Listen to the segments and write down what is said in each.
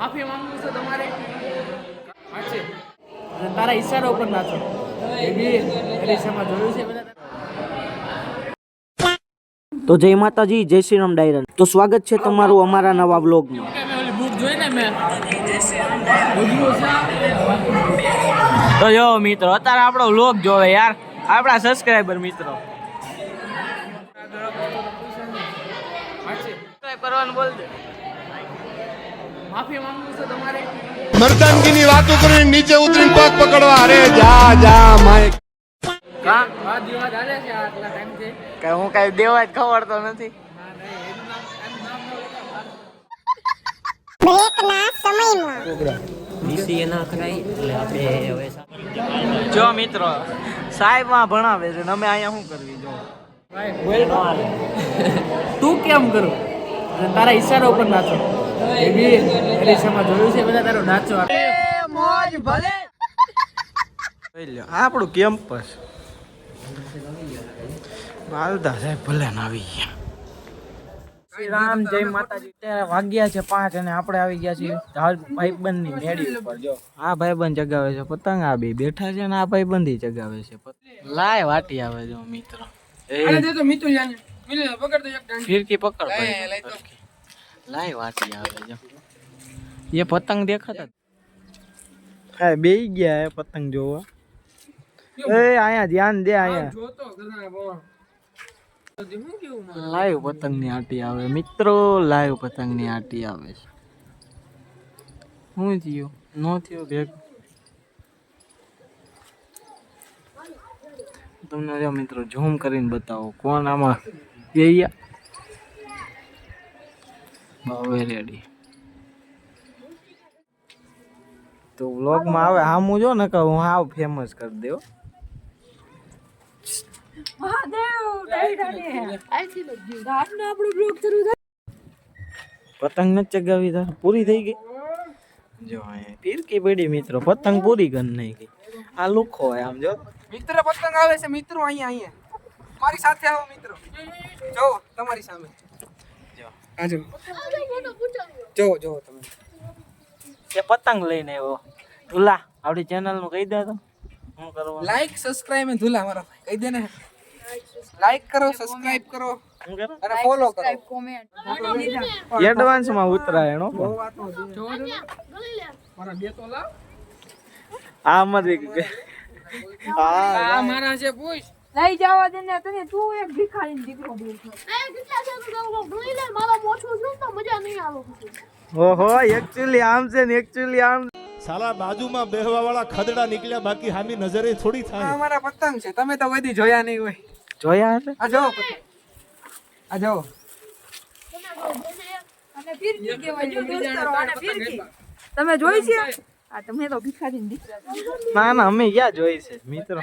માફી માંગુ છું તમારે. તારા ઈશારા ઉપર નાચો એ બી એલિશામાં જોયું છે બધા. તો જય માતાજી જય શ્રી રામ ડાયરન તો સ્વાગત છે તમારું અમારા નવા બ્લોગમાં તો જો મિત્રો અત્યારે આપણો વ્લોગ જોવે યાર. આપણા સબસ્ક્રાઈબર મિત્રો. કરવાનું બોલ દે માફી માંગુ છું તમારે. મર્દાનગીની વાતો કરીને નીચે ઉતરીને પગ પકડવા. અરે જા જા માય. કા? છે આટલા હું કઈ દેવા જ ખબર તો નથી. ના નહીં એનું નામ એનું નામ ન લેતા. જો મિત્રો સાહેબમાં ભણાવે છે અમે અહીંયા શું કરવી જો? તું કેમ કરું? અને તારા ઈશારા ઉપર નાચો. એ બી એલિશામાં જોયું છે બધા તારો નાચો આપણું કેમ્પસ માલદા સાહેબ ભલે ના આવી ગયા. શ્રી રામ જય માતાજી. અત્યારે વાગ્યા છે પાંચ અને આપણે આવી ગયા છીએ ભાઈબંધની મેળી ઉપર જો. આ ભાઈબંધ ચગાવે છે પતંગ આ બે બેઠા છે ને આ ભાઈબંધી ચગાવે છે. લાય વાટી આવે જો મિત્રો. એ ફિરકી પકડ ભાઈ. લાય વાટી આવે જો. એ પતંગ દેખાતા હા બે ગયા એ પતંગ જોવા. એ અહીંયા ધ્યાન દે અહીંયા લાઈવ પતંગની આટી આવે. મિત્રો લાઈવ પતંગની આટી આવે છે. શું થયો? નો થયો ભેગ? તમને જો મિત્રો ઝૂમ કરીને બતાવો. કોણ આમાં? ગયા હવે રેડી તો વ્લોગમાં આવે હામું જો ને કે હું હાવ ફેમસ કરી દેવો પતંગ નથી ચગાવી તાર પૂરી થઈ ગઈ? જો અહીંયા ફીરકી પડી મિત્રો પતંગ પૂરી કરી નહીં ગઈ આ લુખો હોય આમ જો. મિત્ર પતંગ આવે છે મિત્રો અહીંયા અહીંયા. મારી સાથે આવો મિત્રો. જો તમારી સામે. જો આ જો જો જો તમે. એ પતંગ લઈને આવ્યો. તુલા આપણી ચેનલનું કહી દે તો. શું કરવાનું? લાઈક સબસ્ક્રાઇબ અને ધુલા મારા ભાઈ. કહી દે ને. લાઈક કરો સબસ્ક્રાઇબ કરો. અને ફોલો કરો. એડવાન્સમાં ઉતરાયણ મારા બે તો લાવ. આ હા આ મારા છે પૂછ. લઈ જવા દે ને તને તું એક ભિખારીનો દીકરો બોલ છો. ઓહો એક્ચ્યુઅલી આમ છે ને એક્ચ્યુઅલી આમ. સાલા બાજુમાં બેહવા વાળા ખદડા નીકળ્યા બાકી હામી નજરે થોડી આ થાય અમારા પતંગ છે તમે તો વધી જોયા નહીં હોય. જોયા હશે આ જો આ જો. અને ફિરકી કહેવાય જો દોસ્તારો આને ફિરકી. તમે જોઈ છે? આ તમે તો ભિખારીનો દીકરા. ના ના અમે ક્યાં જોઈ છે મિત્રો.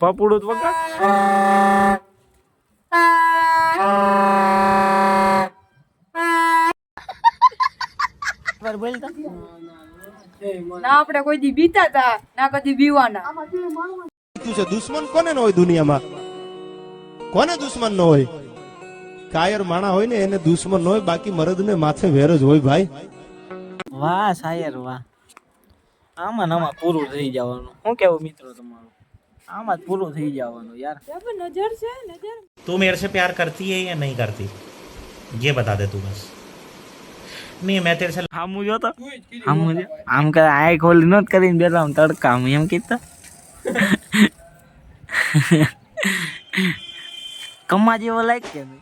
પપુડું તો. ના આપણે કોઈ દી બીતા તા ના કદી બીવાના. તું છે દુશ્મન કોને ન હોય દુનિયામાં? કોને દુશ્મન ન હોય? કાયર માણા હોય ને એને દુશ્મન ન હોય બાકી મરદ ને માથે વેર જ હોય ભાઈ. વાહ શાયર વાહ. આમાં નામાં આમાં પૂરું થઈ જવાનું. શું કેવું મિત્રો તમારું? આમાં જ પૂરું થઈ જવાનું યાર નજર છે નજર तू मेरे से प्यार करती है या नहीं करती ये बता दे तू बस नहीं मैं तेरे से આમું જો તો આમું જો આમ કરે આય ખોલી નત કરીને બેઠા આમ તડકા આમ એમ કીધા કમા જેવો લાઈક કે નહીં